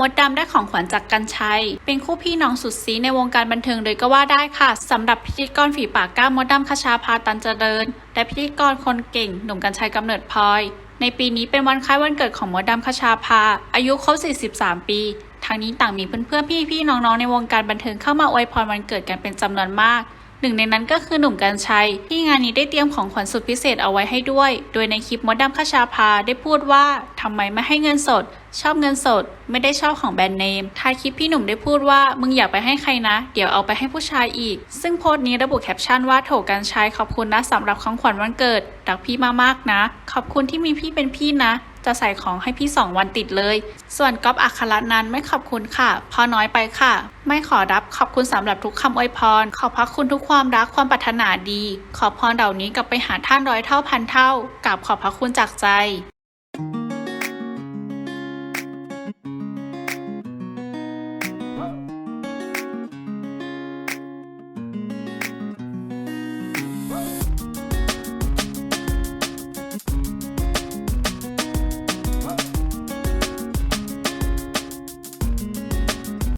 มดดำได้ของขวัญจากกันชัย เป็นคู่พี่น้องสุดซีในวงการบันเทิงเลยก็ว่าได้ค่ะสำหรับพิธีกรฝีปากกล้ามดดำคชาพาตันเจริญ และพิธีกรคนเก่ง หนุ่มกันชัยกำเนิดพลอย ในปีนี้เป็นวันคล้ายวันเกิดของมดดำคชาภาอายุครบ 43 ปีทางนี้ต่างมีเพื่อนๆพี่ๆน้องๆในวงการบันเทิงเข้ามาอวยพรวันเกิดกันเป็นจำนวนมาก หนึ่งในนั้นก็คือหนุ่มกัญชัย ที่งานนี้ได้เตรียมของขวัญสุดพิเศษเอาไว้ให้ด้วย โดยในคลิปมดดำคชาพาได้พูดว่าทำไมไม่ให้เงินสด ชอบเงินสด ไม่ได้ชอบของแบรนด์เนมท้ายคลิปพี่หนุ่มได้พูดว่ามึงอยากไปให้ใครนะ เดี๋ยวเอาไปให้ผู้ชายอีก ซึ่งโพสต์นี้ระบุแคปชั่นว่าโถกัญชัยขอบคุณนะสำหรับของขวัญวันเกิดรักพี่มากๆนะ ขอบคุณที่มีพี่เป็นพี่นะ จะใส่ของให้พี่สองวันติดเลย ส่วนก๊อฟอัครนั้นไม่ขอบคุณค่ะ พอน้อยไปค่ะ ไม่ขอรับขอบคุณสำหรับทุกคำอวยพร ขอบพระคุณทุกความรักความปรารถนาดี ขอพรเหล่านี้กลับไปหาท่านร้อยเท่าพันเท่ากับขอบพระคุณจากใจ